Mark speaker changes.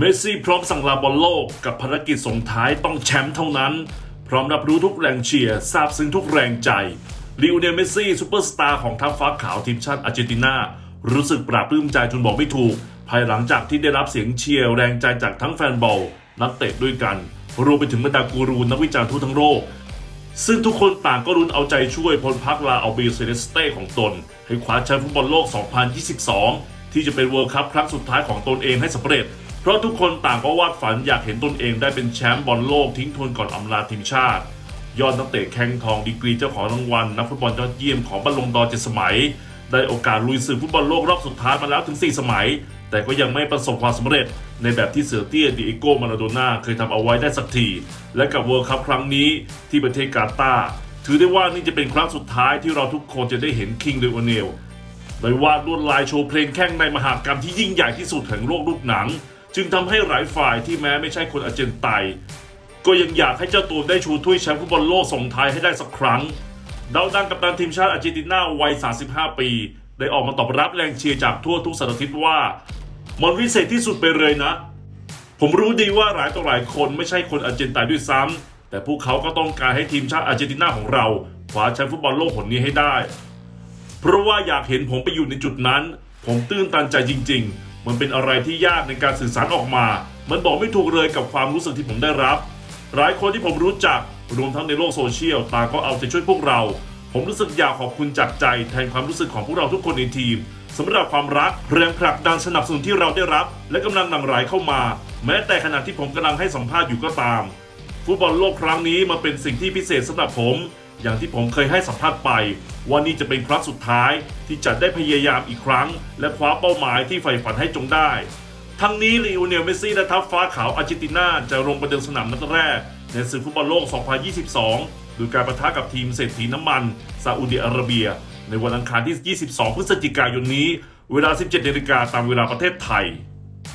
Speaker 1: เมสซี่พร้อมสั่งลาบอลโลกกับภารกิจส่งท้ายต้องแชมป์เท่านั้น พร้อมรับรู้ทุกแรงเชียร์ทราบซึ้งทุกแรงใจลิโอเนลเมสซี่ซูเปอร์สตาร์ของทัพฟ้าขาวทีมชาติอาร์เจนตินา รู้สึกปราบปลื้มใจจนบอกไม่ถูก ภายหลังจากที่ได้รับเสียงเชียร์แรงใจจากทั้งแฟนบอล นักเตะด้วยกัน รวมไปถึงบรรดากูรูนักวิจารณ์ทั่วทั้งโลกซึ่งทุกคนต่างก็รุนเอาใจช่วยพลพักลาเอาเบลเซเลสเต้ของตน ให้คว้าแชมป์ฟุตบอลโลก 2022 ที่จะเป็นเวิลด์คัพครั้งสุดท้ายของตนเองให้สำเร็จ ราะทุกคนต่างก็วาดฝันอยากเห็นตนเองได้เป็นแชมป์บอลโลกทิ้งทวนก่อนอำลาทีมชาติ ยอดนักเตะแข้งทองดีกรีเจ้าของรางวัลนักฟุตบอลยอดเยี่ยมของบอลลงดอร์เจ็ดสมัย ได้โอกาสลุยศึกฟุตบอลโลกรอบสุดท้ายมาแล้วถึง 4 สมัย แต่ก็ยังไม่ประสบความสำเร็จ ในแบบที่เสือเตี้ยดิเอโกมาราโดน่าเคยทำเอาไว้ได้สักทีและกับเวิลด์คัพครั้งนี้ที่ประเทศกาตาร์ถือได้ว่านี่จะเป็นครั้งสุดท้ายที่เราทุกคนจะได้เห็นคิงเลโอเนลโดยวาดลวดลายโชว์เพลงแข่งในมหากรรมที่ยิ่งใหญ่ที่สุดแห่งโลกลูกหนัง จึงทำให้หลายฝ่ายที่แม้ไม่ใช่คนอาร์เจนไตก็ยังอยากให้เจ้าตัวได้ชูถ้วยแชมป์ฟุตบอลโลกส่งท้ายให้ได้สักครั้งดาวดังกับตันทีมชาติอาร์เจนตินาวัย 35 ปี ได้ออกมาตอบรับแรงเชียร์จากทั่วทุกสารทิศว่า มันวิเศษที่สุดไปเลยนะ ผมรู้ดีว่าหลายต่อหลายคนไม่ใช่คนอาร์เจนตนด้วยซ้ำแต่พวกเขาก็ต้องการให้ทีมชาติอาร์เจนตินาของเราคว้าแชมป์ฟุตบอลโลกผลนี้ให้ได้ เพราะว่าอยากเห็นผมไปอยู่ในจุดนั้น ผมตื้นตันใจจริง ๆ มันเป็นอะไรที่ยากในการสื่อสารออกมา มันบอกไม่ถูกเลยกับความรู้สึกที่ผมได้รับ หลายคนที่ผมรู้จักรวมทั้งในโลกโซเชียลต่างก็เอาใจช่วยพวกเรา ผมรู้สึกอยากขอบคุณจากใจแทนความรู้สึกของพวกเราทุกคนในทีมสำหรับความรักแรงผลักดันสนับสนุนที่เราได้รับ และกำลังนำไหลเข้ามา แม้แต่ขณะที่ผมกำลังให้สัมภาษณ์อยู่ก็ตาม ฟุตบอลโลกครั้งนี้มันเป็นสิ่งที่พิเศษสำหรับผม อย่างที่ผมเคยให้สัมภาษณ์ไป ว่านี่จะเป็นครั้งสุดท้ายที่จะได้พยายามอีกครั้ง และคว้าเป้าหมายที่ใฝ่ฝันให้จงได้ ทั้งนี้ลีโอเนลเมสซี่และทัพฟ้าขาวอาร์เจนตินาจะลงประเดิมสนามนัดแรก ในศึกฟุตบอลโลก 2022 โดยการประทะกับทีมเศรษฐีน้ำมันซาอุดิอาระเบีย ในวันอังคารที่ 22 พฤศจิกายนนี้ เวลา 17นาฬิกาตามเวลาประเทศไทย